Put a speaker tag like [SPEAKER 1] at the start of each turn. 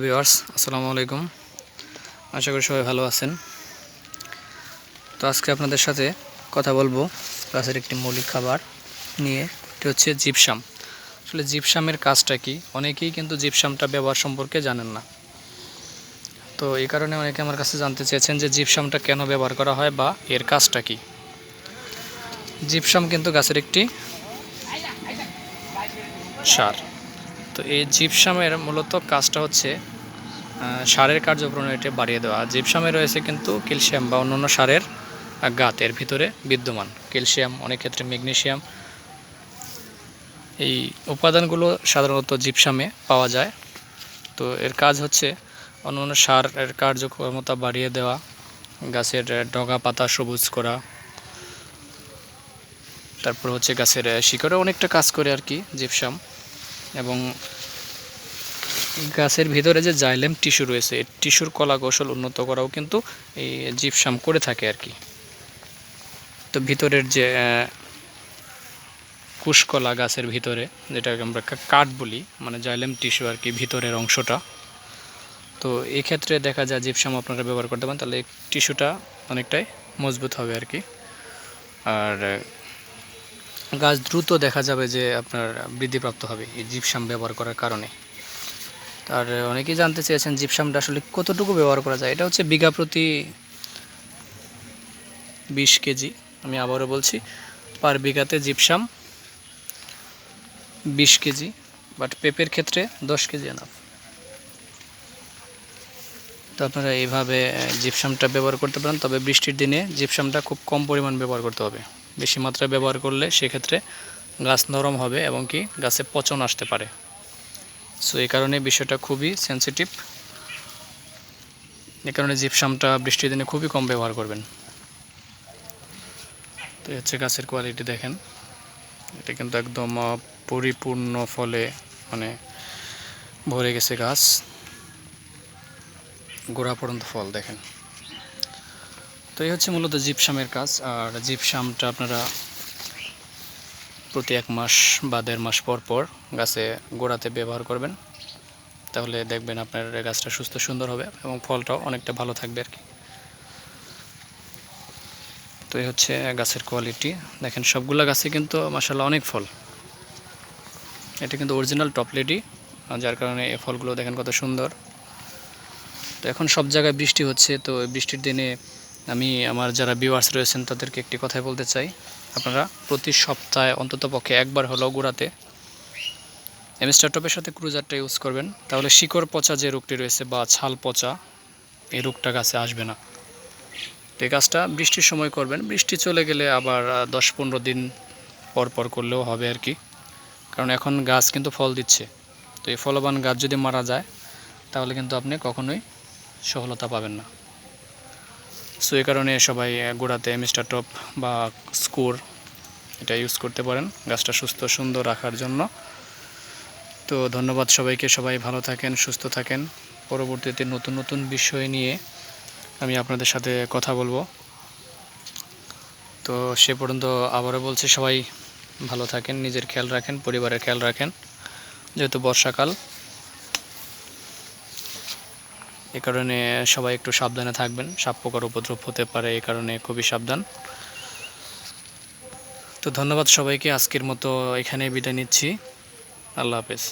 [SPEAKER 1] Viewers আসসালামু আলাইকুম আশা করি সবাই ভালো আছেন। তো আজকে আপনাদের সাথে কথা বলব গাছের একটি মৌলিক খাবার নিয়ে। এটি হচ্ছে জিপসাম। আসলে জিপসামের কাজটা কি? অনেকেই কিন্তু জিপসামটা ব্যবহার সম্পর্কে জানেন না। তো এই কারণে অনেকে আমার কাছে জানতে চেয়েছেন যে জিপসামটা কেন ব্যবহার করা হয় বা এর কাজটা কি। জিপসাম কিন্তু গাছের একটি সার। তো এই জিপসামের মূলত কাজটা হচ্ছে সারের কার্যপ্রণালীটি বাড়িয়ে দেওয়া। জিপসামে রয়েছে কিন্তু ক্যালসিয়াম বা অন্যান্য সারের আহ, গাত। এর ভিতরে বিদ্যমান ক্যালসিয়াম অনেক ক্ষেত্রে ম্যাগনেশিয়াম এই উপাদানগুলো সাধারণত জিপসামে পাওয়া যায়। তো এর কাজ হচ্ছে অন্যান্য সারের কার্যক্ষমতা বাড়িয়ে দেওয়া গাছের ডগা পাতা সবুজ করা। তারপর হচ্ছে গাছের শিকড়ে অনেকটা কাজ করে আর কি জিপসাম। এবং গাছের ভিতরে যে জাইলেম টিস্যু রয়েছে টিস্যুর কলা কৌশল উন্নত করাও কিন্তু এই জিপসাম করে থাকে আর কি। তো ভিতরের যে কুশকলা গাছের ভিতরে, যেটাকে আমরা কাঠ বলি মানে জাইলেম টিস্যু আর কি ভিতরের অংশটা। তো এই ক্ষেত্রে দেখা যায় জিপসাম আপনারা ব্যবহার করতে পারেন, তাহলে টিস্যুটা অনেকটাই মজবুত হবে আর কি। আর গাছ দ্রুত দেখা যাবে যে আপনার বৃদ্ধিপ্রাপ্ত হবে এই জিপসাম ব্যবহার করার কারণে। আর অনেকেই জানতে চেয়েছেন জিপসামটা আসলে কতটুকু ব্যবহার করা যায়। এটা হচ্ছে বিঘা প্রতি বিশ কেজি। আমি আবারও বলছি, পার বিঘাতে জিপসাম বিশ কেজি বাট পেঁপের ক্ষেত্রে দশ কেজি এনাফ তো আপনারা এইভাবে জিপসামটা ব্যবহার করতে পারেন, তবে বৃষ্টির দিনে জিপসামটা খুব কম পরিমাণ ব্যবহার করতে হবে। বেশি মাত্রায় ব্যবহার করলে সেক্ষেত্রে গাছ নরম হবে এবং কি গাছে পচন আসতে পারে। সো এই কারণে বিষয়টা খুবই সেনসিটিভ এই কারণে জিপসামটা বৃষ্টির দিনে খুবই কম ব্যবহার করবেন। তো হচ্ছে গাছের কোয়ালিটি দেখেন। এটা কিন্তু একদম পরিপূর্ণ ফলে মানে ভরে গেছে গাছ। গোড়া পর্যন্ত ফল দেখেন। এই হচ্ছে মূলত জিপসামের কাজ। আর জিপসামটা আপনারা প্রতি এক মাস বা দেড় মাস পর পর গাছে গোড়াতে ব্যবহার করবেন। তাহলে দেখবেন আপনার গাছটা সুস্থ সুন্দর হবে এবং ফলটাও অনেকটা ভালো থাকবে আর কি। তো এই হচ্ছে গাছের কোয়ালিটি। দেখেন সবগুলা গাছে কিন্তু মাসাল্লাহ অনেক ফল। এটা কিন্তু অরিজিনাল টপলেটই যার কারণে এই ফলগুলো দেখেন কত সুন্দর। তো এখন সব জায়গায় বৃষ্টি হচ্ছে, তো বৃষ্টির দিনে আমি আমার যারা ভিউয়ার্স রয়েছেন তাদেরকে একটি কথাই বলতে চাই। আপনারা প্রতি সপ্তাহে অন্তত পক্ষে একবার হলেও গোড়াতে এমস্টার টপের সাথে ক্রুজারটা ইউজ করবেন। তাহলে শিকড় পচা যে রোগটি রয়েছে বা ছাল পচা, এই রোগটা গাছে আসবে না। তো এই কাজটা বৃষ্টির সময় করবেন। বৃষ্টি চলে গেলে আবার দশ পনেরো দিন পর পর করলেও হবে আর কি। কারণ এখন গাছ কিন্তু ফল দিচ্ছে। তো এই ফলবান গাছ যদি মারা যায়, তাহলে কিন্তু আপনি কখনোই সফলতা পাবেন না। সো এই কারণে সবাই গোড়াতে মিস্টার টপ বা স্কোর এটা ইউজ করতে পারেন, গাছটা সুস্থ, সুন্দর রাখার জন্য। তো ধন্যবাদ সবাইকে, সবাই ভালো থাকেন, সুস্থ থাকেন। পরবর্তীতে নতুন নতুন বিষয় নিয়ে আমি আপনাদের সাথে কথা বলব। তো সে পর্যন্ত আবারও বলছি, সবাই ভালো থাকেন, নিজের খেয়াল রাখেন, পরিবারের খেয়াল রাখেন। যেহেতু বর্ষাকাল এ কারণে সবাই একটু সাবধানে থাকবেন। সাপ পোকার উপদ্রব হতে পারে, এ কারণে খুবই সাবধান। তো ধন্যবাদ সবাইকে, আজকের মতো এখানে বিদায় নিচ্ছি। আল্লাহ হাফেজ।